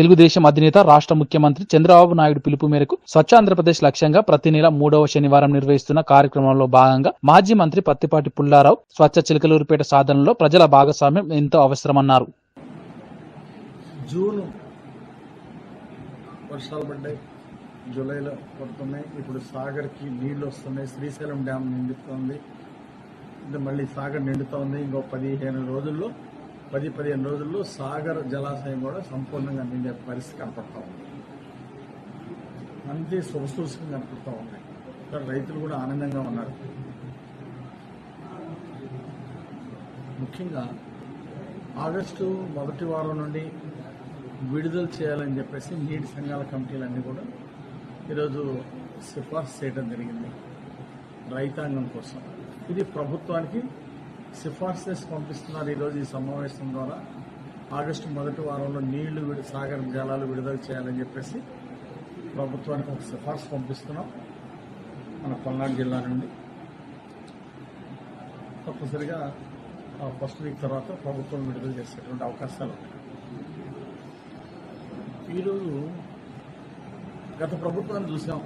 తెలుగుదేశం అధినేత రాష్ట్ర ముఖ్యమంత్రి చంద్రబాబు నాయుడు పిలుపు మేరకు స్వచ్ఛ ఆంధ్రప్రదేశ్ లక్ష్యంగా ప్రతి నెల మూడవ శనివారం నిర్వహిస్తున్న కార్యక్రమంలో భాగంగా మాజీ మంత్రి పత్తిపాటి పుల్లారావు స్వచ్ఛ చిలకలూరుపేట సాధనలో ప్రజల భాగస్వామ్యం ఎంతో అవసరమన్నారు. జూన్ వర్షాలు పడ్డాయి. జూలైలో పడుతున్నాయి. ఇప్పుడు సాగర్కి నీళ్ళు వస్తున్నాయి. శ్రీశైలం డ్యామ్ నిండుతోంది. అంటే మళ్ళీ సాగర్ నిండుతోంది. ఇంకో పదిహేను రోజుల్లో పది పదిహేను రోజుల్లో సాగర్ జలాశయం కూడా సంపూర్ణంగా నిండే పరిస్థితి కనపడతా ఉంది. మంచి శుభసూచకం కనపడతా ఉన్నాయి. ఇక్కడ రైతులు కూడా ఆనందంగా ఉన్నారు. ముఖ్యంగా ఆగస్టు మొదటి వారం నుండి విడుదల చేయాలని చెప్పేసి నీటి సంఘాల కమిటీలన్నీ కూడా ఈరోజు సిఫార్సు చేయడం జరిగింది. రైతాంగం కోసం. ఇది ప్రభుత్వానికి సిఫార్సు చేసి పంపిస్తున్నారు ఈరోజు ఈ సమావేశం ద్వారా. ఆగస్టు మొదటి వారంలో నీళ్ళు విడి సాగర జలాలు విడుదల చేయాలని చెప్పేసి ప్రభుత్వానికి ఒక సిఫార్సు పంపిస్తున్నాం. మన పల్నాడు జిల్లా నుండి. తప్పనిసరిగా ఆ ఫస్ట్ వీక్ తర్వాత ప్రభుత్వం విడుదల చేసేటువంటి అవకాశాలు ఉన్నాయి. ఈరోజు గత ప్రభుత్వాన్ని చూసాం.